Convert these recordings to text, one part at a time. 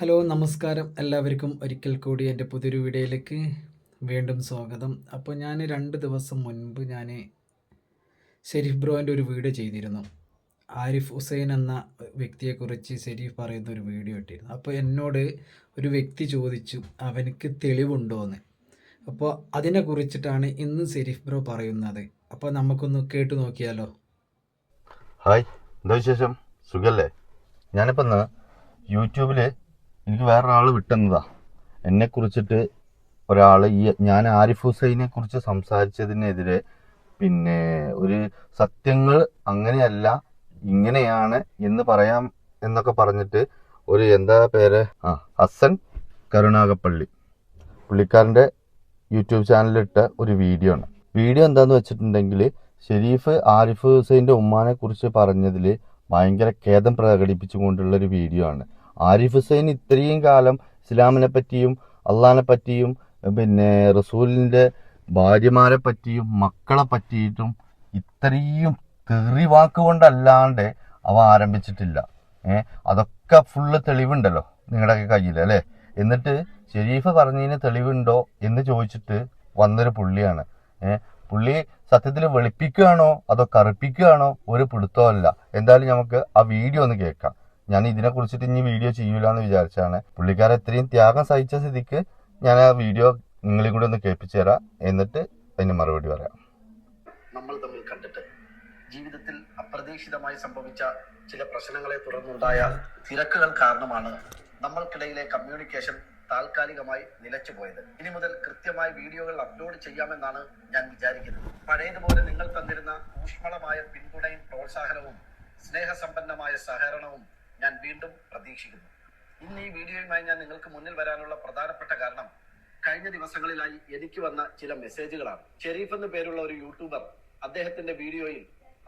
Hello നമസ്കാരം. എല്ലാവർക്കും ഒരിക്കൽ കൂടി എന്റെ പുതിയൊരു വീഡിയോയിലേക്ക് വീണ്ടും സ്വാഗതം. അപ്പോൾ ഞാൻ രണ്ട് ദിവസം മുൻപ് ഞാൻ ഷെരീഫ് ബ്രോന്റെ ഒരു വീഡിയോ ചെയ്തിരുന്നു. ആരിഫ് ഹുസൈൻ എന്ന വ്യക്തിയെക്കുറിച്ച് ഷെരീഫ് പറയുന്ന ഒരു വീഡിയോ ഇട്ടിരുന്നു. അപ്പോൾ എന്നോട് ഒരു വ്യക്തി ചോദിച്ചു അവനക്ക് തെളിവുണ്ടോ എന്ന്? അപ്പോൾ അതിനെ കുറിച്ചിട്ടാണ് ഇന്ന് ഷെരീഫ് ബ്രോ പറയുന്നത്. അപ്പോൾ നമുക്കൊന്ന് കേട്ടു നോക്കിയാലോ? ഹായ് എന്താ വിശേഷം? സുഖല്ലേ? ഞാനിപ്പോൾ യൂട്യൂബിൽ എനിക്ക് വേറൊരാൾ വിട്ടുന്നതാ. എന്നെ കുറിച്ചിട്ട് ഒരാൾ ഈ ഞാൻ ആരിഫ് ഹുസൈനെ കുറിച്ച് സംസാരിച്ചതിനെതിരെ പിന്നെ ഒരു സത്യങ്ങൾ അങ്ങനെയല്ല ഇങ്ങനെയാണ് എന്ന് പറയാം എന്നൊക്കെ പറഞ്ഞിട്ട് ഒരു എന്താ പേര്? ആ ഹസൻ കരുണാകപ്പള്ളി. പുള്ളിക്കാരന്റെ യൂട്യൂബ് ചാനലിലിട്ട ഒരു വീഡിയോ ആണ്. വീഡിയോ എന്താന്ന് വെച്ചിട്ടുണ്ടെങ്കിൽ ഷെരീഫ് ആരിഫ് ഹുസൈന്റെ ഉമ്മാനെ കുറിച്ച് പറഞ്ഞതിൽ ഭയങ്കര ഖേദം പ്രകടിപ്പിച്ചുകൊണ്ടുള്ള ഒരു വീഡിയോ ആണ്. ആരിഫ് ഹുസൈൻ ഇത്രയും കാലം ഇസ്ലാമിനെ പറ്റിയും അള്ളഹാനെ പറ്റിയും പിന്നെ റസൂലിന്റെ ഭാര്യമാരെ പറ്റിയും മക്കളെ പറ്റിയിട്ടും ഇത്രയും തെറി വാക്കുകൊണ്ടല്ലാണ്ട് അവ ആരംഭിച്ചിട്ടില്ല. ഏഹ് അതൊക്കെ ഫുള്ള് തെളിവുണ്ടല്ലോ നിങ്ങളുടെയൊക്കെ കയ്യിൽ അല്ലേ? എന്നിട്ട് ഷെരീഫ് പറഞ്ഞതിന് തെളിവുണ്ടോ എന്ന് ചോദിച്ചിട്ട് വന്നൊരു പുള്ളിയാണ്. ഏഹ് പുള്ളി സത്യത്തിൽ വെളുപ്പിക്കുകയാണോ അതോ കറുപ്പിക്കുകയാണോ ഒരു പിടുത്തമല്ല എന്തായാലും നമുക്ക് ആ വീഡിയോ ഒന്ന് കേൾക്കാം. ഞാൻ ഇതിനെ കുറിച്ചിട്ട് ഇനി വീഡിയോ ചെയ്യൂല എന്ന് വിചാരിച്ചാണ്. പുള്ളിക്കാരൻ ഇത്രയും ത്യാഗം സഹിച്ച സ്ഥിതിക്ക് ഞാൻ ആ വീഡിയോ നിങ്ങളെ കൂടെ ഒന്ന് കേൾപ്പിച്ചു തരാം. എന്നിട്ട് അതിന് മറുപടി പറയാം. നമ്മൾ തമ്മിൽ കണ്ടിട്ട് ജീവിതത്തിൽ അപ്രതീക്ഷിതമായി സംഭവിച്ച ചില പ്രശ്നങ്ങളെ തുടർന്നുണ്ടായ തിരക്കുകൾ കാരണമാണ് നമ്മൾക്കിടയിലെ കമ്മ്യൂണിക്കേഷൻ താൽക്കാലികമായി നിലച്ചു പോയത്. ഇനി മുതൽ കൃത്യമായി വീഡിയോകൾ അപ്ലോഡ് ചെയ്യാമെന്നാണ് ഞാൻ വിചാരിക്കുന്നത്. പഴയതുപോലെ നിങ്ങൾ തന്നിരുന്ന ഊഷ്മളമായ പിന്തുണയും പ്രോത്സാഹനവും സ്നേഹസമ്പന്നമായ സഹകരണവും ഞാൻ വീണ്ടും പ്രതീക്ഷിക്കുന്നു. ഇന്ന് ഈ വീഡിയോയുമായി ഞാൻ നിങ്ങൾക്ക് മുന്നിൽ വരാനുള്ള പ്രധാനപ്പെട്ട കാരണം കഴിഞ്ഞ ദിവസങ്ങളിലായി എനിക്ക് വന്ന ചില മെസ്സേജുകളാണ്. ഷെരീഫ് എന്ന പേരുള്ള ഒരു യൂട്യൂബർ അദ്ദേഹത്തിന്റെ വീഡിയോയിൽ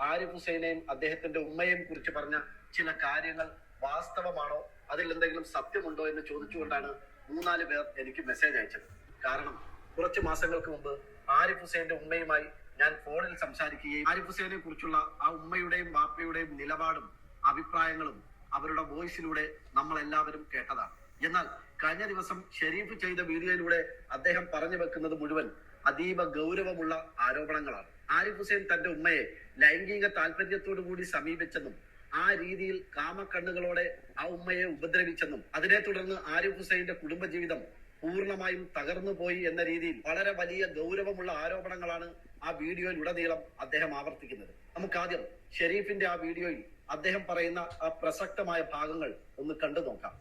ആരിഫ് ഹുസൈനെയും അദ്ദേഹത്തിന്റെ ഉമ്മയെയും കുറിച്ച് പറഞ്ഞ ചില കാര്യങ്ങൾ വാസ്തവമാണോ? അതിൽ എന്തെങ്കിലും സത്യമുണ്ടോ എന്ന് ചോദിച്ചുകൊണ്ടാണ് മൂന്നാൽ പേർ എനിക്ക് മെസ്സേജ് അയച്ചത്. കാരണം കുറച്ച് മാസങ്ങൾക്ക് മുമ്പ് ആരിഫ് ഹുസൈന്റെ ഉമ്മയുമായി ഞാൻ ഫോണിൽ സംസാരിക്കുകയും ആരിഫ് ഹുസൈനെ കുറിച്ചുള്ള ആ ഉമ്മയുടെയും ബാപ്പയുടെയും നിലപാടും അഭിപ്രായങ്ങളും അവരുടെ വോയിസിലൂടെ നമ്മൾ എല്ലാവരും കേട്ടതാണ്. എന്നാൽ കഴിഞ്ഞ ദിവസം ഷെരീഫ് ചെയ്ത വീഡിയോയിലൂടെ അദ്ദേഹം പറഞ്ഞു വെക്കുന്നത് മുഴുവൻ അതീവ ഗൗരവമുള്ള ആരോപണങ്ങളാണ്. ആരിഫ് ഹുസൈൻ തന്റെ ഉമ്മയെ ലൈംഗിക താല്പര്യത്തോടു കൂടി സമീപിച്ചെന്നും ആ രീതിയിൽ കാമക്കണ്ണുകളോടെ ആ ഉമ്മയെ ഉപദ്രവിച്ചെന്നും അതിനെ തുടർന്ന് ആരിഫ് ഹുസൈന്റെ കുടുംബജീവിതം പൂർണമായും തകർന്നു പോയി എന്ന രീതിയിൽ വളരെ വലിയ ഗൗരവമുള്ള ആരോപണങ്ങളാണ് ആ വീഡിയോയിൽ ഉടനീളം അദ്ദേഹം ആവർത്തിക്കുന്നത്. നമുക്ക് ആദ്യം ഷെരീഫിന്റെ ആ വീഡിയോയിൽ അദ്ദേഹം പറയുന്ന ആ പ്രസക്തമായ ഭാഗങ്ങൾ ഒന്ന് കണ്ടു നോക്കാം.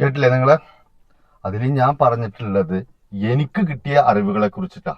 കേട്ടില്ലേ നിങ്ങൾ? അതിൽ ഞാൻ പറഞ്ഞിട്ടുള്ളത് എനിക്ക് കിട്ടിയ അറിവുകളെ കുറിച്ചിട്ടാ.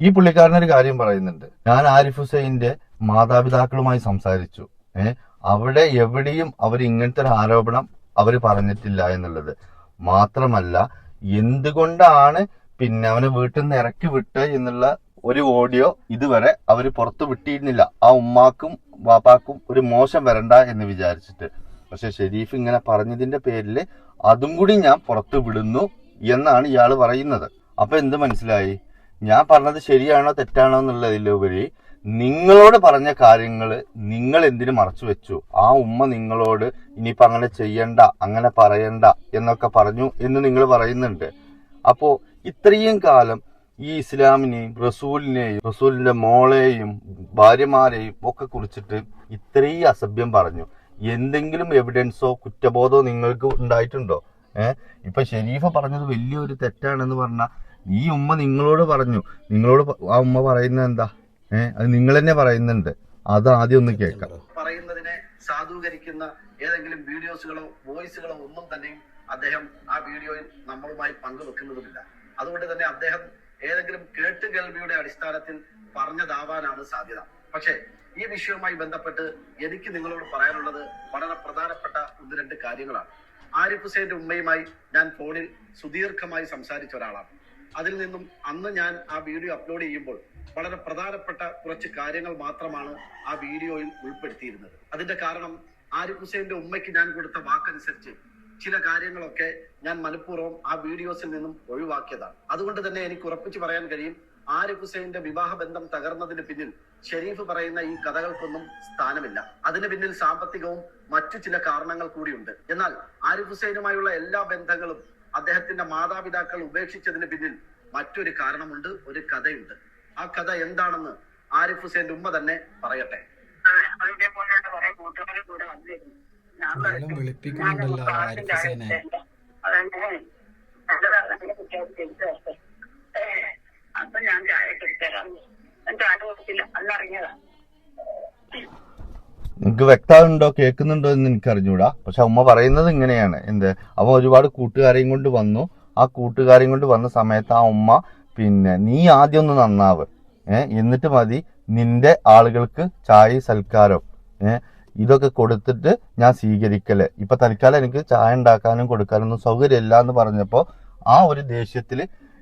ഈ പുള്ളിക്കാരനൊരു കാര്യം പറയുന്നുണ്ട്. ഞാൻ ആരിഫ് ഹുസൈന്റെ മാതാപിതാക്കളുമായി സംസാരിച്ചു. ഏഹ് അവിടെ എവിടെയും അവർ ഇങ്ങനത്തെ ഒരു ആരോപണം അവർ പറഞ്ഞിട്ടില്ല എന്നുള്ളത്. മാത്രമല്ല എന്തുകൊണ്ടാണ് പിന്നെ അവനെ വീട്ടിൽ നിന്ന് ഇറക്കി വിട്ട് എന്നുള്ള ഒരു ഓഡിയോ ഇതുവരെ അവർ പുറത്തു വിട്ടിരുന്നില്ല. ആ ഉമ്മാക്കും വാപ്പാക്കും ഒരു മോശം വരണ്ട എന്ന് വിചാരിച്ചിട്ട്. പക്ഷെ ഷെരീഫ് ഇങ്ങനെ പറഞ്ഞതിന്റെ പേരിൽ അതും കൂടി ഞാൻ പുറത്തു വിടുന്നു എന്നാണ് ഇയാൾ പറയുന്നത്. അപ്പൊ എന്ത് മനസ്സിലായി? ഞാൻ പറഞ്ഞത് ശരിയാണോ തെറ്റാണോ എന്നുള്ളതിലുപരി നിങ്ങളോട് പറഞ്ഞ കാര്യങ്ങൾ നിങ്ങൾ എന്തിനു മറച്ചു വെച്ചു? ആ ഉമ്മ നിങ്ങളോട് ഇനിയിപ്പോ അങ്ങനെ ചെയ്യണ്ട അങ്ങനെ പറയണ്ട എന്നൊക്കെ പറഞ്ഞു എന്ന് നിങ്ങൾ പറയുന്നുണ്ട്. അപ്പോ ഇത്രയും കാലം ഈ ഇസ്ലാമിനെയും റസൂലിനെയും റസൂലിന്റെ മോളെയും ഭാര്യമാരെയും ഒക്കെ കുറിച്ചിട്ട് ഇത്രയും അസഭ്യം പറഞ്ഞു. എന്തെങ്കിലും എവിഡൻസോ കുറ്റബോധമോ നിങ്ങൾക്ക് ഉണ്ടായിട്ടുണ്ടോ? ഏഹ് ഇപ്പൊ ഷെരീഫ പറഞ്ഞത് വലിയൊരു തെറ്റാണെന്ന് പറഞ്ഞാൽ ഈ ഉമ്മ നിങ്ങളോട് പറഞ്ഞു. നിങ്ങളോട് ആ ഉമ്മ പറയുന്നത് എന്താ? ഏഹ് അത് നിങ്ങൾ തന്നെ പറയുന്നുണ്ട്. അത് ആദ്യം ഒന്ന് കേൾക്കാം. പറയുന്നതിനെ സാധൂകരിക്കുന്ന ഏതെങ്കിലും വീഡിയോസുകളോ വോയിസുകളോ ഒന്നും തന്നെയും അദ്ദേഹം ആ വീഡിയോയിൽ നമ്മളുമായി പങ്കുവെക്കുന്നതുമില്ല. അതുകൊണ്ട് തന്നെ അദ്ദേഹം ഏതെങ്കിലും കേട്ട് കേൾവിയുടെ അടിസ്ഥാനത്തിൽ പറഞ്ഞതാവാനാണ് സാധ്യത. പക്ഷേ ഈ വിഷയവുമായി ബന്ധപ്പെട്ട് എനിക്ക് നിങ്ങളോട് പറയാനുള്ളത് വളരെ പ്രധാനപ്പെട്ട ഒന്ന് രണ്ട് കാര്യങ്ങളാണ്. ആരിഫ് ഹുസൈന്റെ ഉമ്മയുമായി ഞാൻ ഫോണിൽ സുദീർഘമായി സംസാരിച്ച ഒരാളാണ്. അതിൽ നിന്നും അന്ന് ഞാൻ ആ വീഡിയോ അപ്ലോഡ് ചെയ്യുമ്പോൾ വളരെ പ്രധാനപ്പെട്ട കുറച്ച് കാര്യങ്ങൾ മാത്രമാണ് ആ വീഡിയോയിൽ ഉൾപ്പെടുത്തിയിരുന്നത്. അതിന്റെ കാരണം ആരിഫ് ഹുസൈന്റെ ഉമ്മയ്ക്ക് ഞാൻ കൊടുത്ത വാക്കനുസരിച്ച് ചില കാര്യങ്ങളൊക്കെ ഞാൻ മനഃപൂർവം ആ വീഡിയോസിൽ നിന്നും ഒഴിവാക്കിയതാണ്. അതുകൊണ്ട് തന്നെ എനിക്ക് ഉറപ്പിച്ചു പറയാൻ കഴിയും ആരിഫ് ഹുസൈന്റെ വിവാഹ ബന്ധം തകർന്നതിന് പിന്നിൽ ഷെരീഫ് പറയുന്ന ഈ കഥകൾക്കൊന്നും സ്ഥാനമില്ല. അതിന് പിന്നിൽ സാമ്പത്തികവും മറ്റു ചില കാരണങ്ങൾ കൂടിയുണ്ട്. എന്നാൽ ആരിഫ് ഹുസൈനുമായുള്ള എല്ലാ ബന്ധങ്ങളും അദ്ദേഹത്തിന്റെ മാതാപിതാക്കൾ ഉപേക്ഷിച്ചതിന് പിന്നിൽ മറ്റൊരു കാരണമുണ്ട് ഒരു കഥയുണ്ട്. ആ കഥ എന്താണെന്ന് ആരിഫ് ഹുസൈന്റെ ഉമ്മ തന്നെ പറയട്ടെ. അതിന്റെ കൂട്ടുകാരും കൂടെ വന്നിരുന്നു പറഞ്ഞു, വിളിപ്പിക്കുന്നുണ്ടല്ലോ ആരിഫ് അപ്പൊ ഞാൻ ചായ കിട്ടാം ചായ കൊടുത്തില്ല അന്നറിഞ്ഞതാ. നിങ്ങൾക്ക് വ്യക്തമുണ്ടോ കേൾക്കുന്നുണ്ടോ എന്ന് എനിക്ക് അറിഞ്ഞൂടാ പക്ഷെ ഉമ്മ പറയുന്നത് ഇങ്ങനെയാണ്. എന്ത്? അവൻ ഒരുപാട് കൂട്ടുകാരെയും കൊണ്ട് വന്നു. ആ കൂട്ടുകാരെയും കൊണ്ട് വന്ന സമയത്ത് ആ ഉമ്മ പിന്നെ നീ ആദ്യം ഒന്ന് നന്നാവ്. ഏഹ് എന്നിട്ട് മതി. നിന്റെ ആളുകൾക്ക് ചായ സൽക്കാരം ഏ? ഇതൊക്കെ കൊടുത്തിട്ട് ഞാൻ സ്വീകരിക്കൽ. ഇപ്പൊ തൽക്കാലം എനിക്ക് ചായ ഉണ്ടാക്കാനും കൊടുക്കാനൊന്നും സൗകര്യമില്ല എന്ന് പറഞ്ഞപ്പോ ആ ഒരു ദേഷ്യത്തിൽ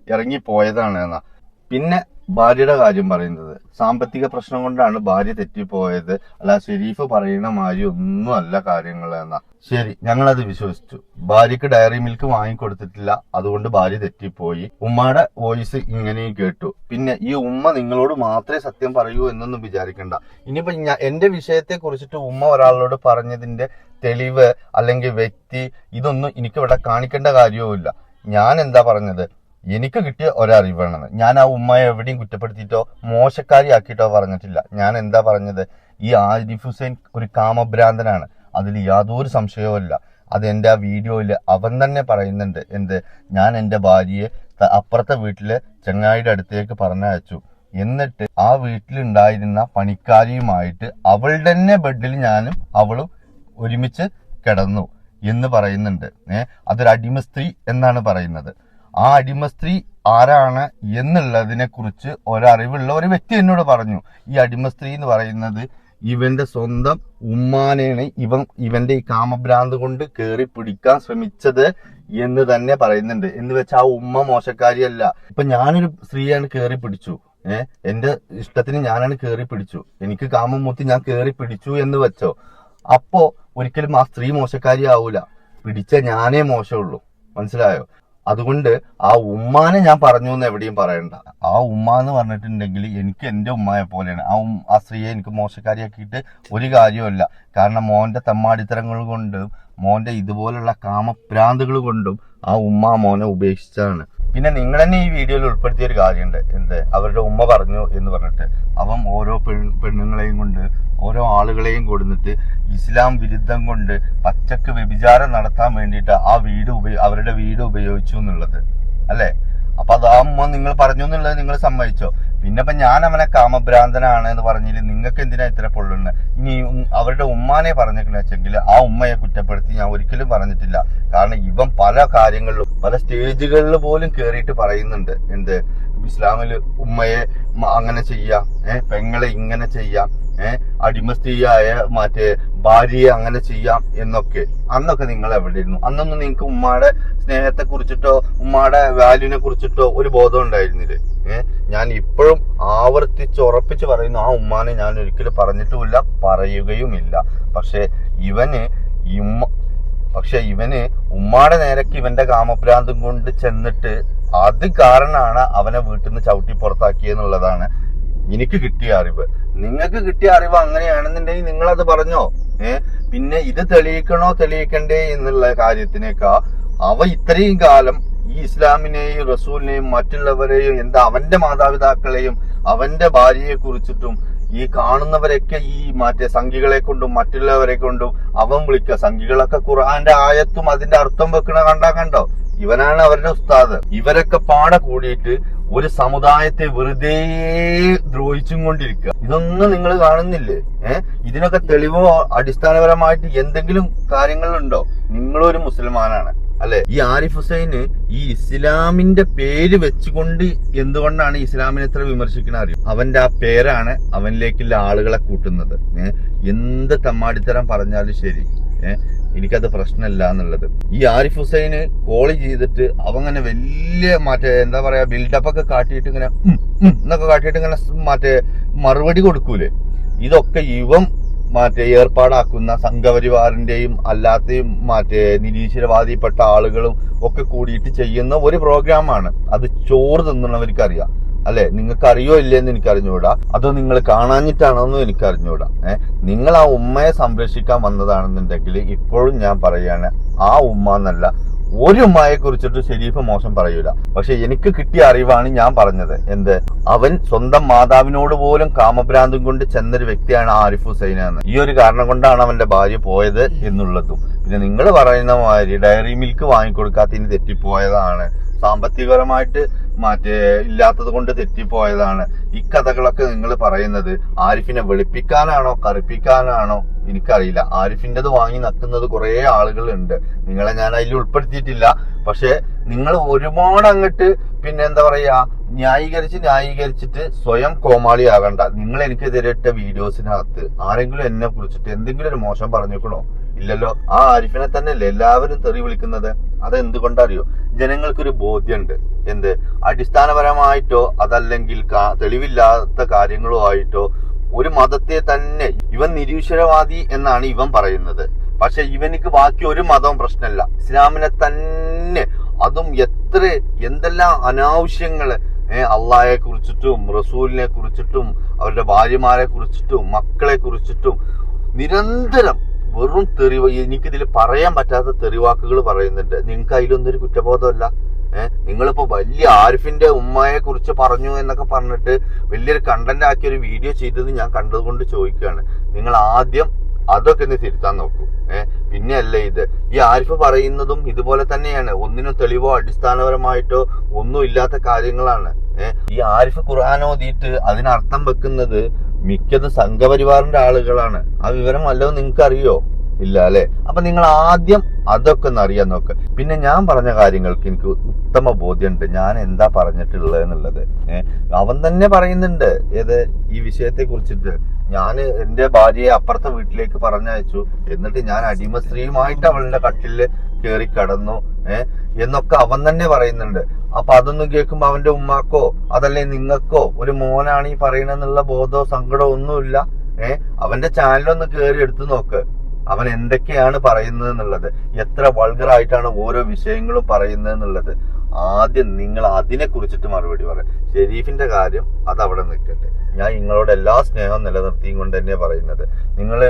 ഇറങ്ങിപ്പോയതാണ് എന്നാ. പിന്നെ ഭാര്യയുടെ കാര്യം പറയുന്നത്. സാമ്പത്തിക പ്രശ്നം കൊണ്ടാണ് ഭാര്യ തെറ്റിപ്പോയത്. അല്ല ഷെരീഫ് പറയുന്ന മാതിരി ഒന്നുമല്ല കാര്യങ്ങൾ എന്നാ. ശരി ഞങ്ങളത് വിശ്വസിച്ചു. ഭാര്യക്ക് ഡയറി മിൽക്ക് വാങ്ങിക്കൊടുത്തിട്ടില്ല. അതുകൊണ്ട് ഭാര്യ തെറ്റിപ്പോയി. ഉമ്മയുടെ വോയിസ് ഇങ്ങനെയും കേട്ടു. പിന്നെ ഈ ഉമ്മ നിങ്ങളോട് മാത്രമേ സത്യം പറയൂ എന്നൊന്നും വിചാരിക്കണ്ട. ഇനിയിപ്പോ എന്റെ വിഷയത്തെ കുറിച്ചിട്ട് ഉമ്മ ഒരാളോട് പറഞ്ഞതിന്റെ തെളിവ് അല്ലെങ്കിൽ വ്യക്തി ഇതൊന്നും എനിക്ക് ഇവിടെ കാണിക്കേണ്ട കാര്യവുമില്ല. ഞാൻ എന്താ പറഞ്ഞത്? എനിക്ക് കിട്ടിയ ഒരറിവാണെന്ന്. ഞാൻ ആ ഉമ്മയെ എവിടെയും കുറ്റപ്പെടുത്തിയിട്ടോ മോശക്കാരിയാക്കിയിട്ടോ പറഞ്ഞിട്ടില്ല. ഞാൻ എന്താ പറഞ്ഞത്? ഈ ആരിഫ് ഹുസൈൻ ഒരു കാമഭ്രാന്തനാണ്. അതിൽ യാതൊരു സംശയവുമില്ല അത് എന്റെ ആ വീഡിയോയിൽ അവൻ തന്നെ പറയുന്നുണ്ട്. എന്ത്? ഞാൻ എന്റെ ഭാര്യയെ അപ്പുറത്തെ വീട്ടിലെ ചങ്ങായിയുടെ അടുത്തേക്ക് പറഞ്ഞയച്ചു. എന്നിട്ട് ആ വീട്ടിലുണ്ടായിരുന്ന പണിക്കാരിയുമായിട്ട് അവളുടെ തന്നെ ബെഡിൽ ഞാനും അവളും ഒരുമിച്ച് കിടന്നു എന്ന് പറയുന്നുണ്ട്. ഏഹ് അതൊരു അടിമ സ്ത്രീ എന്നാണ് പറയുന്നത്. ആ അടിമ സ്ത്രീ ആരാണ് എന്നുള്ളതിനെ കുറിച്ച് ഒരറിവുള്ള ഒരു വ്യക്തി എന്നോട് പറഞ്ഞു. ഈ അടിമ സ്ത്രീ എന്ന് പറയുന്നത് ഇവന്റെ സ്വന്തം ഉമ്മാനെയാണ്. ഇവൻ ഇവന്റെ ഈ കാമഭ്രാന്ത് കൊണ്ട് കയറി പിടിക്കാൻ ശ്രമിച്ചത് എന്ന് തന്നെ പറയുന്നുണ്ട്. എന്ന് വെച്ചാൽ ആ ഉമ്മ മോശക്കാരിയല്ല. ഇപ്പൊ ഞാനൊരു സ്ത്രീയാണ് കയറി പിടിച്ചു. ഏഹ് എന്റെ ഇഷ്ടത്തിന് ഞാനാണ് കയറി പിടിച്ചു. എനിക്ക് കാമം മൂത്തി ഞാൻ കയറി പിടിച്ചു എന്ന് വെച്ചോ. അപ്പോ ഒരിക്കലും ആ സ്ത്രീ മോശക്കാരി ആവൂല പിടിച്ച ഞാനേ മോശമുള്ളൂ. മനസ്സിലായോ? അതുകൊണ്ട് ആ ഉമ്മാനെ ഞാൻ പറഞ്ഞു എന്ന് എവിടെയും പറയണ്ട. ആ ഉമ്മ എന്ന് പറഞ്ഞിട്ടുണ്ടെങ്കിൽ എനിക്ക് എന്റെ ഉമ്മയെ പോലെയാണ്. ആ ആ സ്ത്രീയെ എനിക്ക് മോശക്കാരിയാക്കിയിട്ട് ഒരു കാര്യമല്ല കാരണം മോന്റെ തമ്മാടിത്തരങ്ങൾ കൊണ്ടും മോന്റെ ഇതുപോലുള്ള കാമഭ്രാന്തുകൾ കൊണ്ടും ആ ഉമ്മ മോനെ ഉപേക്ഷിച്ചാണ് പിന്നെ നിങ്ങൾ തന്നെ ഈ വീഡിയോയിൽ ഉൾപ്പെടുത്തിയ ഒരു കാര്യമുണ്ട്. എന്ത്? അവരുടെ ഉമ്മ പറഞ്ഞു എന്ന് പറഞ്ഞിട്ട്. അവൻ ഓരോ പെൺ പെണ്ണുങ്ങളെയും കൊണ്ട് ഓരോ ആളുകളെയും കൊടുത്തിട്ട് ഇസ്ലാം വിരുദ്ധം കൊണ്ട് പച്ചക്ക് വ്യഭിചാരം നടത്താൻ വേണ്ടിയിട്ട് ആ വീട് ഉപയോ അവരുടെ വീട് ഉപയോഗിച്ചു എന്നുള്ളത്. അല്ലേ? അപ്പൊ അത് ആ ഉമ്മ നിങ്ങൾ പറഞ്ഞു എന്നുള്ളത് നിങ്ങൾ സമ്മതിച്ചോ? പിന്നെ ഇപ്പൊ ഞാൻ അവനെ കാമഭ്രാന്തനാണ് എന്ന് പറഞ്ഞില്ല നിങ്ങൾക്ക് എന്തിനാ ഇത്ര പൊള്ളുന്നത്? ഇനി അവരുടെ ഉമ്മാനെ പറഞ്ഞിട്ടുണ്ടെന്ന് വെച്ചെങ്കിൽ ആ ഉമ്മയെ കുറ്റപ്പെടുത്തി ഞാൻ ഒരിക്കലും പറഞ്ഞിട്ടില്ല. കാരണം ഇവൻ പല കാര്യങ്ങളിലും പല സ്റ്റേജുകളിൽ പോലും കേറിയിട്ട് പറയുന്നുണ്ട്. എന്ത്? ഇസ്ലാമിൽ ഉമ്മയെ അങ്ങനെ ചെയ്യാം ഏഹ് പെങ്ങളെ ഇങ്ങനെ ചെയ്യാം ഏഹ് അടിമസ്ത്രീയായ മറ്റേ ഭാര്യയെ അങ്ങനെ ചെയ്യാം എന്നൊക്കെ. അന്നൊക്കെ നിങ്ങൾ എവിടെ ഇരുന്നു? അന്നൊന്നും നിങ്ങൾക്ക് ഉമ്മയുടെ സ്നേഹത്തെ കുറിച്ചിട്ടോ ഉമ്മയുടെ വാല്യൂനെ കുറിച്ചിട്ടോ ഒരു ബോധം ഉണ്ടായിരുന്നില്ലേ ഏഹ് ഞാൻ ഇപ്പോഴും ആവർത്തിച്ച് ഉറപ്പിച്ച് പറയുന്നു ആ ഉമ്മാനെ ഞാൻ ഒരിക്കലും പറഞ്ഞിട്ടുമില്ല പറയുകയുമില്ല. പക്ഷെ ഇവന് ഉമ്മ പക്ഷെ ഇവന് ഉമ്മാടെ നേരക്ക് ഇവന്റെ കാമഭ്രാന്തും കൊണ്ട് ചെന്നിട്ട് അത് കാരണമാണ് അവനെ വീട്ടിൽ നിന്ന് ചവിട്ടി പുറത്താക്കിയെന്നുള്ളതാണ്. എനിക്ക് കിട്ടിയ അറിവ്. നിങ്ങൾക്ക് കിട്ടിയ അറിവ് അങ്ങനെയാണെന്നുണ്ടെങ്കിൽ നിങ്ങൾ അത് പറഞ്ഞോ? ഏഹ് പിന്നെ ഇത് തെളിയിക്കണോ തെളിയിക്കണ്ടേ എന്നുള്ള കാര്യത്തിനേക്കാ അവ ഇത്രയും കാലം ഈ ഇസ്ലാമിനെയും റസൂലിനെയും മറ്റുള്ളവരെയും എന്താ അവന്റെ മാതാപിതാക്കളെയും അവന്റെ ഭാര്യയെ കുറിച്ചിട്ടും ഈ കാണുന്നവരൊക്കെ ഈ മറ്റേ സംഖികളെ കൊണ്ടും മറ്റുള്ളവരെ കൊണ്ടും അവൻ വിളിക്കുക. സംഖികളൊക്കെ ഖുർആന്റെ ആയത്തും അതിന്റെ അർത്ഥം വെക്കണ കണ്ടാ കണ്ടോ? ഇവനാണ് അവരുടെ ഉസ്താദ്. ഇവരൊക്കെ പാടെ കൂടിയിട്ട് ഒരു സമുദായത്തെ വെറുതെ ദ്രോഹിച്ചും കൊണ്ടിരിക്കുക. ഇതൊന്നും നിങ്ങൾ കാണുന്നില്ലേ? ഏഹ് ഇതിനൊക്കെ തെളിവോ അടിസ്ഥാനപരമായിട്ട് എന്തെങ്കിലും കാര്യങ്ങളുണ്ടോ? നിങ്ങളൊരു മുസൽമാനാണ്. അല്ലെ? ഈ ആരിഫ് ഹുസൈന് ഈ ഇസ്ലാമിന്റെ പേര് വെച്ചുകൊണ്ട് എന്തുകൊണ്ടാണ് ഇസ്ലാമിനെ ഇത്ര വിമർശിക്കണ അറിയും? അവന്റെ ആ പേരാണ് അവനിലേക്കുള്ള ആളുകളെ കൂട്ടുന്നത്. എന്ത് തമ്മാടിത്തരം പറഞ്ഞാലും ശരി. എനിക്കത് പ്രശ്നമില്ല എന്നുള്ളത്. ഈ ആരിഫ് ഹുസൈന് കോൾ ചെയ്തിട്ട് അവങ്ങനെ വലിയ മറ്റേ എന്താ പറയാ ബിൽഡപ്പ് ഒക്കെ കാട്ടിയിട്ട് ഇങ്ങനെ എന്നൊക്കെ കാട്ടിയിട്ട് ഇങ്ങനെ മറ്റേ മറുപടി കൊടുക്കൂലേ? ഇതൊക്കെ ഇവൻ മറ്റേ ഏർപ്പാടാക്കുന്ന സംഘപരിവാറിന്റെയും അല്ലാത്തയും മറ്റേ നിരീശ്വരവാദിപ്പെട്ട ആളുകളും ഒക്കെ കൂടിയിട്ട് ചെയ്യുന്ന ഒരു പ്രോഗ്രാമാണ്. അത് ചോറ് തിന്നുന്നവർക്ക് അറിയാം അല്ലെ? നിങ്ങൾക്ക് അറിയോ ഇല്ലെന്ന് എനിക്ക് അറിഞ്ഞുകൂടാ അതോ നിങ്ങൾ കാണാഞ്ഞിട്ടാണോന്നും എനിക്ക് അറിഞ്ഞുകൂടാ ഏഹ് നിങ്ങൾ ആ ഉമ്മയെ സംരക്ഷിക്കാൻ വന്നതാണെന്നുണ്ടെങ്കിൽ ഇപ്പോഴും ഞാൻ പറയാണ് ആ ഉമ്മ എന്നല്ല ഒരു ഉമ്മയെ കുറിച്ചിട്ട് ഷെരീഫ് മോശം പറയൂല. പക്ഷെ എനിക്ക് കിട്ടിയ അറിവാണ് ഞാൻ പറഞ്ഞത്. എന്ത്? അവൻ സ്വന്തം മാതാവിനോട് പോലും കാമഭ്രാന്തം കൊണ്ട് ചെന്നൊരു വ്യക്തിയാണ് ആരിഫ് ഹുസൈൻ എന്ന്. ഈ ഒരു കാരണം കൊണ്ടാണ് അവന്റെ ഭാര്യ പോയത് എന്നുള്ളതും. പിന്നെ നിങ്ങൾ പറയുന്ന മാതിരി ഡയറി മിൽക്ക് വാങ്ങിക്കൊടുക്കാത്തതിന് തെറ്റിപ്പോയതാണ്. സാമ്പത്തികപരമായിട്ട് മറ്റേ ഇല്ലാത്തത് കൊണ്ട് തെറ്റിപ്പോയതാണ്. ഈ കഥകളൊക്കെ നിങ്ങൾ പറയുന്നത് ആരിഫിനെ വെളുപ്പിക്കാനാണോ കറുപ്പിക്കാനാണോ? എനിക്കറിയില്ല. ആരിഫിന്റെത് വാങ്ങി നക്കുന്നത് കുറേ ആളുകളുണ്ട്. നിങ്ങളെ ഞാൻ അതിൽ ഉൾപ്പെടുത്തിയിട്ടില്ല. പക്ഷേ നിങ്ങൾ ഒരുപാട് അങ്ങോട്ട് പിന്നെ എന്താ പറയാ ന്യായീകരിച്ച് ന്യായീകരിച്ചിട്ട് സ്വയം കോമാളിയാകണ്ട. നിങ്ങൾ എനിക്കെതിരെ ഇട്ട വീഡിയോസിനകത്ത് ആരെങ്കിലും എന്നെ കുറിച്ചിട്ട് എന്തെങ്കിലും ഒരു മോശം പറഞ്ഞേക്കണോ? ഇല്ലല്ലോ. ആ ആരിഫിനെ തന്നെയല്ലേ എല്ലാവരും തെറി വിളിക്കുന്നത്? അതെന്തുകൊണ്ടറിയോ? ജനങ്ങൾക്കൊരു ബോധ്യമുണ്ട് എന്ത്? അടിസ്ഥാനപരമായിട്ടോ അതല്ലെങ്കിൽ തെളിവില്ലാത്ത കാര്യങ്ങളോ ആയിട്ടോ ഒരു മതത്തെ തന്നെ ഇവൻ നിരീശ്വരവാദി എന്നാണ് ഇവൻ പറയുന്നത്. പക്ഷെ ഇവനിക്ക് ബാക്കി ഒരു മതവും പ്രശ്നമല്ല ഇസ്ലാമിനെ തന്നെ അതും എത്ര എന്തെല്ലാം അനാവശ്യങ്ങൾ അള്ളാഹയെ അള്ളാഹെ കുറിച്ചിട്ടും റസൂലിനെ കുറിച്ചിട്ടും അവരുടെ ഭാര്യമാരെ കുറിച്ചിട്ടും മക്കളെ കുറിച്ചിട്ടും നിരന്തരം വെറും തെറിവ് എനിക്കിതിൽ പറയാൻ പറ്റാത്ത തെറിവാക്കുകൾ പറയുന്നുണ്ട്. നിങ്ങൾക്ക് അതിലൊന്നും ഒരു കുറ്റബോധമല്ല. ഏഹ് നിങ്ങളിപ്പോ വലിയ ആരിഫിന്റെ ഉമ്മയെ കുറിച്ച് പറഞ്ഞു എന്നൊക്കെ പറഞ്ഞിട്ട് വലിയൊരു കണ്ടന്റ് ആക്കിയ ഒരു വീഡിയോ ചെയ്തത് ഞാൻ കണ്ടതുകൊണ്ട് ചോദിക്കുകയാണ്. നിങ്ങൾ ആദ്യം അതൊക്കെ ഒന്ന് തിരുത്താൻ നോക്കൂ. ഏഹ് പിന്നെ അല്ല ഇത്. ഈ ആരിഫ് പറയുന്നതും ഇതുപോലെ തന്നെയാണ്. ഒന്നിനും തെളിവോ അടിസ്ഥാനപരമായിട്ടോ ഒന്നും ഇല്ലാത്ത കാര്യങ്ങളാണ്. ഏഹ് ഈ ആരിഫ് ഖുർആൻ ഓതിയിട്ട് അതിനർത്ഥം വെക്കുന്നത് മിക്കതും സംഘപരിവാറിന്റെ ആളുകളാണ്. ആ വിവരം വല്ലതും നിങ്ങൾക്ക് അറിയോ ഇല്ല അല്ലെ? അപ്പൊ നിങ്ങൾ ആദ്യം അതൊക്കെ ഒന്ന് അറിയാൻ നോക്ക്. പിന്നെ ഞാൻ പറഞ്ഞ കാര്യങ്ങൾക്ക് എനിക്ക് ഉത്തമ ബോധ്യമുണ്ട്. ഞാൻ എന്താ പറഞ്ഞിട്ടുള്ളത് എന്നുള്ളത്. അവൻ തന്നെ പറയുന്നുണ്ട്. ഏത്? ഈ വിഷയത്തെ കുറിച്ചിട്ട്. ഞാൻ എന്റെ ഭാര്യയെ അപ്പുറത്തെ വീട്ടിലേക്ക് പറഞ്ഞയച്ചു. എന്നിട്ട് ഞാൻ അടിമ സ്ത്രീയുമായിട്ട് അവളുടെ കട്ടിൽ കയറി കടന്നു. എന്നൊക്കെ അവൻ തന്നെ പറയുന്നുണ്ട്. അപ്പൊ അതൊന്നും കേൾക്കുമ്പോ അവന്റെ ഉമ്മാക്കോ അതല്ലേ നിങ്ങൾക്കോ ഒരു മോനാണ് ഈ പറയണെന്നുള്ള ബോധമോ സങ്കടമോ ഒന്നുമില്ല. ഏഹ് അവന്റെ ചാനലൊന്ന് കയറി എടുത്തു നോക്ക്. അവൻ എന്തൊക്കെയാണ് പറയുന്നത് എന്നുള്ളത്. എത്ര വൾഗറായിട്ടാണ് ഓരോ വിഷയങ്ങളും പറയുന്നത് എന്നുള്ളത്. ആദ്യം നിങ്ങൾ അതിനെ കുറിച്ചിട്ട് മറുപടി പറയാം ഷെരീഫിന്റെ കാര്യം അത് അവിടെ നിൽക്കട്ടെ. ഞാൻ നിങ്ങളോട് എല്ലാ സ്നേഹവും നിലനിർത്തിയും കൊണ്ട് തന്നെ പറയുന്നത്. നിങ്ങൾ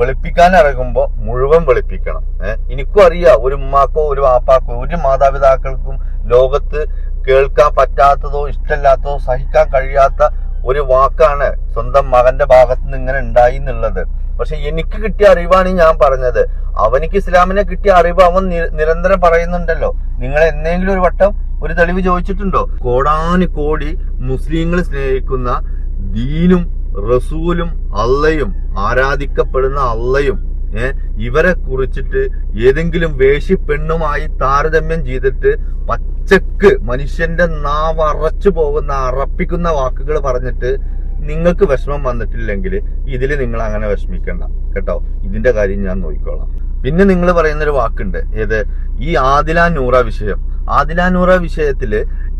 വെളുപ്പിക്കാൻ ഇറങ്ങുമ്പോൾ മുഴുവൻ വെളുപ്പിക്കണം. ഏഹ് എനിക്കും അറിയാം ഒരു ഉമ്മാക്കോ ഒരു വാപ്പാക്കോ ഒരു മാതാപിതാക്കൾക്കും ലോകത്ത് കേൾക്കാൻ പറ്റാത്തതോ ഇഷ്ടമില്ലാത്തതോ സഹിക്കാൻ കഴിയാത്ത ഒരു വാക്കാണ് സ്വന്തം മകന്റെ ഭാഗത്ത് നിന്ന് ഇങ്ങനെ ഉണ്ടായി എന്നുള്ളത്. പക്ഷെ എനിക്ക് കിട്ടിയ അറിവാണ് ഞാൻ പറഞ്ഞത്. അവനിക്ക് ഇസ്ലാമിനെ കിട്ടിയ അറിവ് അവൻ നിരന്തരം പറയുന്നുണ്ടല്ലോ. നിങ്ങൾ എന്തെങ്കിലും ഒരു വട്ടം ഒരു തെളിവ് ചോദിച്ചിട്ടുണ്ടോ? കോടാനു കോടി മുസ്ലിങ്ങൾ സ്നേഹിക്കുന്ന ദീനും റസൂലും അള്ളയും ആരാധിക്കപ്പെടുന്ന അള്ളയും ഇവരെ കുറിച്ചിട്ട് ഏതെങ്കിലും വേശി പെണ്ണുമായി താരതമ്യം ചെയ്തിട്ട് പച്ചക്ക് മനുഷ്യന്റെ നാവ് അറച്ചു പോകുന്ന അറപ്പിക്കുന്ന വാക്കുകൾ പറഞ്ഞിട്ട് നിങ്ങൾക്ക് വിഷമം വന്നിട്ടില്ലെങ്കിൽ ഇതിൽ നിങ്ങൾ അങ്ങനെ വിഷമിക്കണ്ട കേട്ടോ? ഇതിന്റെ കാര്യം ഞാൻ നോക്കിക്കോളാം. പിന്നെ നിങ്ങൾ പറയുന്നൊരു വാക്കുണ്ട്. ഏത്? ഈ ആദില നൂറ വിഷയം. ആദില നൂറ വിഷയത്തിൽ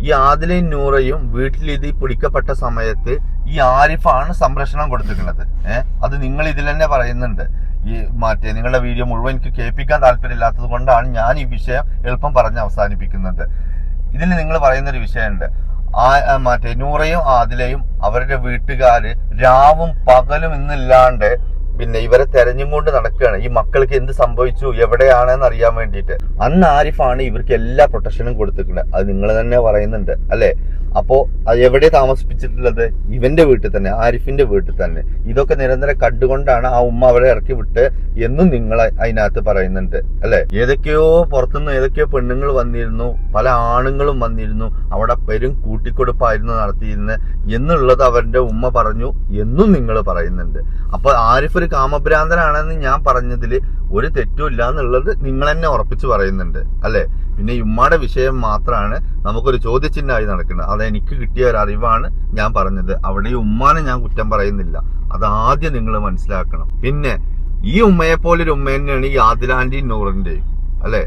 ഈ ആദിലയും നൂറയും വീട്ടിൽ ഇത് പിടിക്കപ്പെട്ട സമയത്ത് ഈ ആരിഫാണ് സംരക്ഷണം കൊടുത്തിട്ടുള്ളത് ഏഹ് അത് നിങ്ങൾ ഇതിൽ തന്നെ പറയുന്നുണ്ട്. ഈ മറ്റേ നിങ്ങളുടെ വീഡിയോ മുഴുവൻ എനിക്ക് കേൾപ്പിക്കാൻ താല്പര്യമില്ലാത്തത് കൊണ്ടാണ് ഞാൻ ഈ വിഷയം എളുപ്പം പറഞ്ഞ് അവസാനിപ്പിക്കുന്നത്. ഇതിൽ നിങ്ങൾ പറയുന്ന ഒരു വിഷയമുണ്ട്. ആ മറ്റേ നൂറയും ആദിലയും അവരുടെ വീട്ടുകാര് രാവും പകലും ഇന്നില്ലാണ്ട് പിന്നെ ഇവരെ തെരഞ്ഞും കൊണ്ട് നടക്കുകയാണ്. ഈ മക്കൾക്ക് എന്ത് സംഭവിച്ചു? എവിടെയാണെന്ന് അറിയാൻ വേണ്ടിയിട്ട്. അന്ന് ആരിഫാണ് ഇവർക്ക് എല്ലാ പ്രൊട്ടക്ഷനും കൊടുത്തിട്ടുണ്ട്. അത് നിങ്ങൾ തന്നെ പറയുന്നുണ്ട്. അല്ലെ? അപ്പോ അത് എവിടെ താമസിപ്പിച്ചിട്ടുള്ളത്? ഇവന്റെ വീട്ടിൽ തന്നെ ആരിഫിന്റെ വീട്ടിൽ തന്നെ. ഇതൊക്കെ നിരന്തരം കണ്ടുകൊണ്ടാണ് ആ ഉമ്മ അവരെ ഇറക്കി വിട്ട് എന്നും നിങ്ങൾ അതിനകത്ത് പറയുന്നുണ്ട് അല്ലെ? ഏതൊക്കെയോ പുറത്തുനിന്ന് ഏതൊക്കെയോ പെണ്ണുങ്ങൾ വന്നിരുന്നു പല ആണുങ്ങളും വന്നിരുന്നു അവിടെ പെരും കൂട്ടിക്കൊടുപ്പായിരുന്നു നടത്തിയിരുന്നത് എന്നുള്ളത് അവരുടെ ഉമ്മ പറഞ്ഞു എന്നും നിങ്ങൾ പറയുന്നുണ്ട്. അപ്പൊ ആരിഫ് ഒരു കാമഭ്രാന്തനാണെന്ന് ഞാൻ പറഞ്ഞതിൽ ഒരു തെറ്റുമില്ല എന്നുള്ളത് നിങ്ങൾ തന്നെ ഉറപ്പിച്ച് പറയുന്നുണ്ട് അല്ലെ? പിന്നെ ഉമ്മയുടെ വിഷയം മാത്രമാണ് നമുക്കൊരു ചോദ്യചിഹ്നമായി നടക്കുന്നത്. അത് എനിക്ക് കിട്ടിയ ഒരു അറിവാണ് ഞാൻ പറഞ്ഞത്. അവിടെ ഉമ്മാനെ ഞാൻ കുറ്റം പറയുന്നില്ല. അത് ആദ്യം നിങ്ങൾ മനസ്സിലാക്കണം. പിന്നെ ഈ ഉമ്മയെ പോലൊരു ഉമ്മ തന്നെയാണ് ഈ ആദിലാന്റെയും നൂറിന്റെയും അല്ലെ?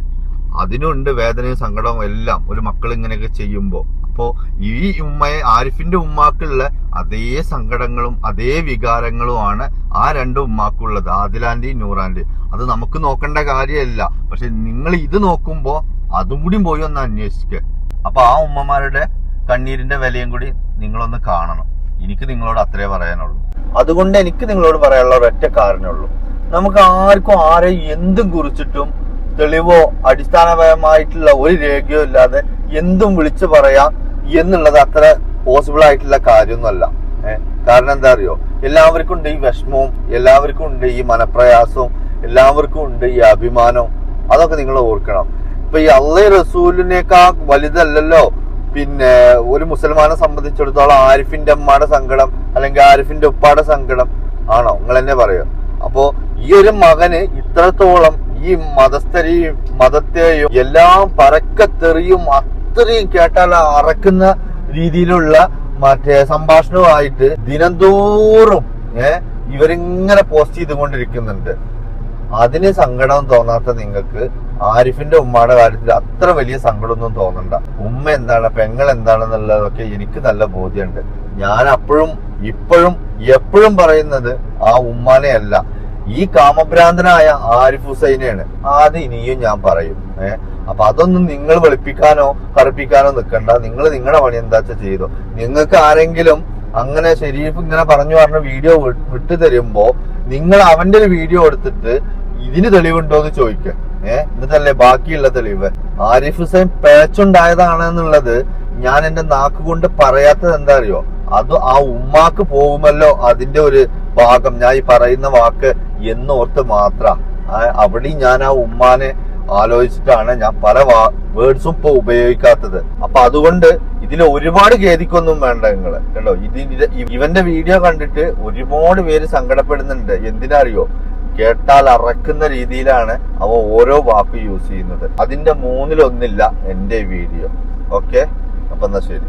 അതിനുണ്ട് വേദനയും സങ്കടവും എല്ലാം. ഒരു മക്കൾ ഇങ്ങനെയൊക്കെ ചെയ്യുമ്പോൾ അപ്പോൾ ഈ ഉമ്മയെ ആരിഫിന്റെ ഉമ്മാക്കുള്ള അതേ സങ്കടങ്ങളും അതേ വികാരങ്ങളുമാണ് ആ രണ്ട് ഉമ്മാക്കുള്ളത്. ആദിലാന്റെയും നൂറാന്റെയും അത് നമുക്ക് നോക്കേണ്ട കാര്യമല്ല. പക്ഷെ നിങ്ങൾ ഇത് നോക്കുമ്പോ അതും കൂടി പോയി ഒന്ന് അന്വേഷിക്കുക അപ്പൊ ആ ഉമ്മമാരുടെ കണ്ണീരിന്റെ വിലയും കൂടി നിങ്ങളൊന്ന് കാണണം. എനിക്ക് നിങ്ങളോട് അത്രേ പറയാനുള്ളൂ. അതുകൊണ്ട് എനിക്ക് നിങ്ങളോട് പറയാനുള്ള ഒരൊറ്റ കാരണമുള്ളൂ നമുക്ക് ആർക്കും ആരെ എന്തും കുറിച്ചിട്ടും തെളിവോ അടിസ്ഥാനപരമായിട്ടുള്ള ഒരു രേഖയോ ഇല്ലാതെ എന്തും വിളിച്ചു പറയാം എന്നുള്ളത് അത്ര പോസിബിൾ ആയിട്ടുള്ള കാര്യമൊന്നുമല്ല. കാരണം എന്താ അറിയോ? എല്ലാവർക്കും ഉണ്ട് ഈ വിഷമവും എല്ലാവർക്കും ഉണ്ട് ഈ മനപ്രയാസവും എല്ലാവർക്കും ഉണ്ട് ഈ അഭിമാനവും. അതൊക്കെ നിങ്ങൾ ഓർക്കണം. ഇപ്പൊ ഈ അള്ളി റസൂലിനേക്കാ വലുതല്ലല്ലോ. പിന്നെ ഒരു മുസൽമാനെ സംബന്ധിച്ചിടത്തോളം ആരിഫിന്റെ അമ്മയുടെ സങ്കടം അല്ലെങ്കിൽ ആരിഫിന്റെ ഉപ്പാടെ സങ്കടം ആണോ? നിങ്ങൾ തന്നെ പറയോ? അപ്പോ ഈ ഒരു മകന് ഇത്രത്തോളം ഈ മതസ്ഥരെയും മതത്തെയും എല്ലാം പരക്കത്തെറിയും അത്രയും കേട്ടാൽ അറക്കുന്ന രീതിയിലുള്ള മറ്റേ സംഭാഷണവുമായിട്ട് ദിനംതോറും ഏഹ് ഇവരിങ്ങനെ പോസ്റ്റ് ചെയ്തുകൊണ്ടിരിക്കുന്നുണ്ട്. അതിന് സങ്കടം തോന്നാത്ത നിങ്ങൾക്ക് ആരിഫിന്റെ ഉമ്മയുടെ കാര്യത്തിൽ അത്ര വലിയ സങ്കടമൊന്നും തോന്നണ്ട. ഉമ്മ എന്താണ് പെങ്ങൾ എന്താണെന്നുള്ളതൊക്കെ എനിക്ക് നല്ല ബോധ്യമുണ്ട്. ഞാൻ അപ്പോഴും ഇപ്പോഴും എപ്പോഴും പറയുന്നത് ആ ഉമ്മാനെ അല്ല. ഈ കാമഭ്രാന്തനായ ആരിഫ് ഹുസൈനെയാണ്. അത് ഇനിയും ഞാൻ പറയും. ഏഹ് അപ്പൊ അതൊന്നും നിങ്ങൾ വെളുപ്പിക്കാനോ കറുപ്പിക്കാനോ നിൽക്കണ്ട നിങ്ങൾ നിങ്ങളുടെ പണി എന്താ ചെയ്തോ. നിങ്ങൾക്ക് ആരെങ്കിലും അങ്ങനെ ഷെരീഫ് ഇങ്ങനെ പറഞ്ഞു പറഞ്ഞ വീഡിയോ വിട്ടു തരുമ്പോ നിങ്ങൾ അവന്റെ ഒരു വീഡിയോ എടുത്തിട്ട് ഇതിന് തെളിവുണ്ടോ എന്ന് ചോദിക്കുക ഏഹ് എന്നിട്ടല്ലേ ബാക്കിയുള്ള തെളിവ് ആരിഫ് ഹുസൈൻ പേച്ചുണ്ടായതാണ് എന്നുള്ളത് ഞാൻ എന്റെ നാക്ക് കൊണ്ട് പറയാത്തത് എന്താ അറിയോ അത് ആ ഉമ്മാക്ക് പോകുമല്ലോ അതിന്റെ ഒരു ഭാഗം. ഞാൻ ഈ പറയുന്ന വാക്ക് എന്നോർത്ത് മാത്രം. അവിടെയും ഞാൻ ആ ഉമ്മാനെ ആലോചിച്ചിട്ടാണ് ഞാൻ പല വേർഡ്സും ഇപ്പൊ ഉപയോഗിക്കാത്തത്. അപ്പൊ അതുകൊണ്ട് ഇതിൽ ഒരുപാട് ഖേദിക്കൊന്നും വേണ്ട നിങ്ങൾ. കേട്ടോ ഇത് ഇവന്റെ വീഡിയോ കണ്ടിട്ട് ഒരുപാട് പേര് സങ്കടപ്പെടുന്നുണ്ട്. എന്തിനാ അറിയോ? കേട്ടാൽ അറക്കുന്ന രീതിയിലാണ് അവ ഓരോ വാക്ക് യൂസ് ചെയ്യുന്നത്. അതിന്റെ മൂന്നിലൊന്നില്ല എന്റെ വീഡിയോ ഓക്കെ അപ്പൊ എന്നാ ശരി.